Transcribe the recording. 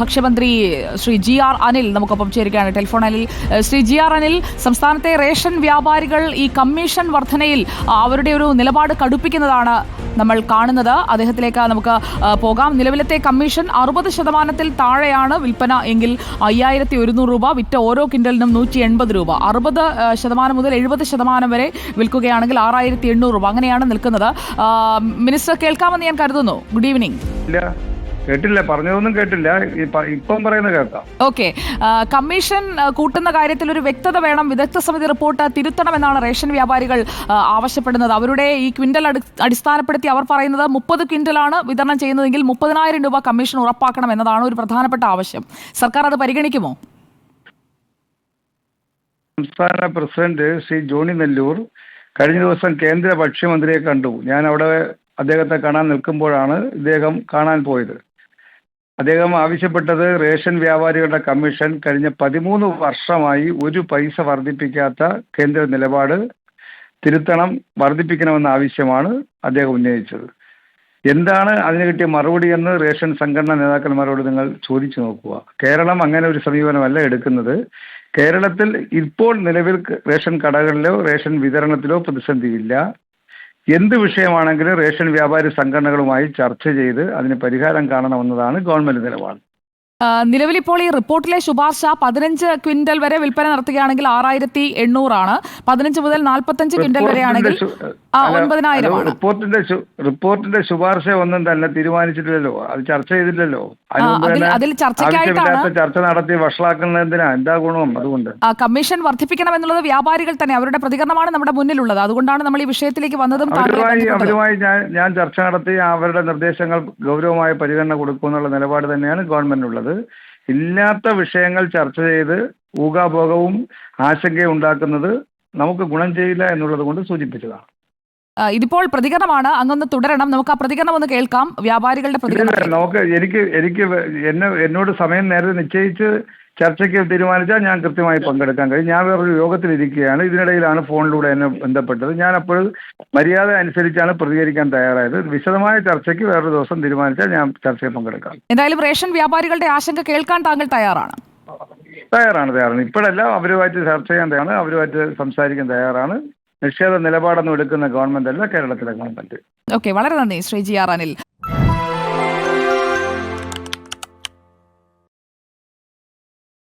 ഭക്ഷ്യമന്ത്രി Shri G R Anil നമുക്കൊപ്പം ചേരുകയാണ്. Telephone Anil Shri G R Anil സംസ്ഥാനത്തെ റേഷൻ വ്യാപാരികൾ ഈ കമ്മീഷൻ വർധനയിൽ അവരുടെ ഒരു നിലപാട് കടുപ്പിക്കുന്നതാണ് നമ്മൾ കാണുന്നത്. അദ്ദേഹത്തിലേക്ക് നമുക്ക് പോകാം. നിലവിലത്തെ കമ്മീഷൻ അറുപത് ശതമാനത്തിൽ താഴെയാണ് വിൽപ്പന എങ്കിൽ അയ്യായിരത്തി ഒരുന്നൂറ് രൂപ വിറ്റ ഓരോ കിൻഡലിനും നൂറ്റി എൺപത് രൂപ. അറുപത് ശതമാനം മുതൽ എഴുപത് ശതമാനം വരെ വിൽക്കുകയാണെങ്കിൽ ആറായിരത്തി എണ്ണൂറ് രൂപ. അങ്ങനെയാണ് നിൽക്കുന്നത്. മിനിസ്റ്റർ കേൾക്കാമെന്ന് ഞാൻ കരുതുന്നു. ഗുഡ് ഈവനിങ് കേട്ടില്ല പറഞ്ഞതൊന്നും കേട്ടില്ല. ഇപ്പം പറയുന്നത് കേൾക്കാം. ഓക്കെ. കമ്മീഷൻ കൂട്ടുന്ന കാര്യത്തിൽ ഒരു വ്യക്തത വേണം. വിദഗ്ധ സമിതി റിപ്പോർട്ട് തിരുത്തണമെന്നാണ് റേഷൻ വ്യാപാരികൾ ആവശ്യപ്പെടുന്നത്. അവരുടെ ഈ ക്വിന്റൽ അടിസ്ഥാനപ്പെടുത്തി അവർ പറയുന്നത് മുപ്പത് ക്വിന്റലാണ് വിതരണം ചെയ്യുന്നതെങ്കിൽ മുപ്പതിനായിരം രൂപ കമ്മീഷൻ ഉറപ്പാക്കണം എന്നതാണ് ഒരു പ്രധാനപ്പെട്ട ആവശ്യം. സർക്കാർ അത് പരിഗണിക്കുമോ? സംസ്ഥാന പ്രസിഡന്റ് ശ്രീ ജോണി നെല്ലൂർ കഴിഞ്ഞ ദിവസം കേന്ദ്ര ഭക്ഷ്യമന്ത്രിയെ കണ്ടു. ഞാൻ അവിടെ അദ്ദേഹത്തെ കാണാൻ നിൽക്കുമ്പോഴാണ് ഇദ്ദേഹം കാണാൻ പോയത്. അദ്ദേഹം ആവശ്യപ്പെട്ടത് റേഷൻ വ്യാപാരികളുടെ കമ്മീഷൻ കഴിഞ്ഞ പതിമൂന്ന് വർഷമായി ഒരു പൈസ വർദ്ധിപ്പിക്കാത്ത കേന്ദ്ര നിലപാട് തിരുത്തണം വർദ്ധിപ്പിക്കണമെന്ന ആവശ്യമാണ് അദ്ദേഹം ഉന്നയിച്ചത്. എന്താണ് അതിന് കിട്ടിയ മറുപടി എന്ന് റേഷൻ സംഘടനാ നേതാക്കന്മാരോട് നിങ്ങൾ ചോദിച്ചു നോക്കുക. കേരളം അങ്ങനെ ഒരു സമീപനമല്ല എടുക്കുന്നത്. കേരളത്തിൽ ഇപ്പോൾ നിലവിൽ റേഷൻ കടകളിലോ റേഷൻ വിതരണത്തിലോ പ്രതിസന്ധിയില്ല. എന്ത് വിഷയമാണെങ്കിലും റേഷൻ വ്യാപാരി സംഘടനകളുമായി ചർച്ച ചെയ്ത് അതിന് പരിഹാരം കാണണമെന്നതാണ് ഗവൺമെന്റ് നിലപാട്. നിലവിലിപ്പോൾ ഈ റിപ്പോർട്ടിലെ ശുപാർശ പതിനഞ്ച് ക്വിന്റൽ വരെ വിൽപ്പന നടത്തുകയാണെങ്കിൽ ആറായിരത്തി എണ്ണൂറാണ്. പതിനഞ്ച് മുതൽ നാൽപ്പത്തഞ്ച് ക്വിന്റൽ വരെയാണെങ്കിൽ ഒൻപതിനായിരമാണ്. റിപ്പോർട്ടിന്റെ റിപ്പോർട്ടിന്റെ ശുപാർശ ഒന്നും തന്നെ തീരുമാനിച്ചിട്ടില്ലല്ലോ. അത് ചർച്ച ചെയ്തില്ലല്ലോ. അതിൽ- ചർച്ചയ്ക്കായിട്ടാണ് ചർച്ച നടത്തി വഷളാക്കുന്നതിനാ എന്താ ഗുണവും അതുകൊണ്ട്? കമ്മീഷൻ വർദ്ധിപ്പിക്കണം എന്നുള്ളത് വ്യാപാരികൾ തന്നെ അവരുടെ പ്രതികരണമാണ് നമ്മുടെ മുന്നിലുള്ളത്. അതുകൊണ്ടാണ് നമ്മൾ ഈ വിഷയത്തിലേക്ക് വന്നതും അവരുമായി ഞാൻ ചർച്ച നടത്തി അവരുടെ നിർദ്ദേശങ്ങൾ ഗൗരവമായ പരിഗണന കൊടുക്കുമെന്നുള്ള നിലപാട് തന്നെയാണ് ഗവൺമെന്റ് ഇല്ലാത്ത വിഷയങ്ങൾ ചർച്ച ചെയ്ത് ഊകാപോകവും ആശങ്കയും ഉണ്ടാക്കുന്നത് നമുക്ക് ഗുണം ചെയ്യില്ല എന്നുള്ളത് കൊണ്ട് സൂചിപ്പിച്ചതാണ്. ഇതിപ്പോൾ പ്രതികരണമാണ്. അങ്ങൊന്ന് തുടരണം. നമുക്ക് ആ പ്രതികരണം ഒന്ന് കേൾക്കാം. വ്യാപാരികളുടെ പ്രതികരണം നമുക്ക് എനിക്ക് എനിക്ക് എന്നെ എന്നോട് സമയം നേരത്തെ നിശ്ചയിച്ച് ചർച്ചയ്ക്ക് തീരുമാനിച്ചാൽ ഞാൻ കൃത്യമായി പങ്കെടുക്കാൻ കഴിയും. ഞാൻ വേറൊരു യോഗത്തിലിരിക്കുകയാണ്. ഇതിനിടയിലാണ് ഫോണിലൂടെ എന്നെ ബന്ധപ്പെട്ടത്. ഞാൻ അപ്പോൾ മര്യാദ അനുസരിച്ചാണ് പ്രതികരിക്കാൻ തയ്യാറായത്. വിശദമായ ചർച്ചയ്ക്ക് വേറൊരു ദിവസം തീരുമാനിച്ചാൽ ഞാൻ ചർച്ചയിൽ പങ്കെടുക്കാം. എന്തായാലും റേഷൻ വ്യാപാരികളുടെ ആശങ്ക കേൾക്കാൻ താങ്കൾ തയ്യാറാണ്. തയ്യാറാണ് തയ്യാറാണ്. ഇപ്പോഴല്ല അവരുമായിട്ട് ചർച്ച ചെയ്യാൻ തയ്യാറാണ്. അവരുമായിട്ട് സംസാരിക്കാൻ തയ്യാറാണ്. നിഷേധ നിലപാടൊന്നും എടുക്കുന്ന ഗവൺമെന്റ് അല്ല കേരളത്തിലെ ഗവൺമെന്റ് ഓക്കെ വളരെ നന്ദി ശ്രീ ജി ആർ അനിൽ.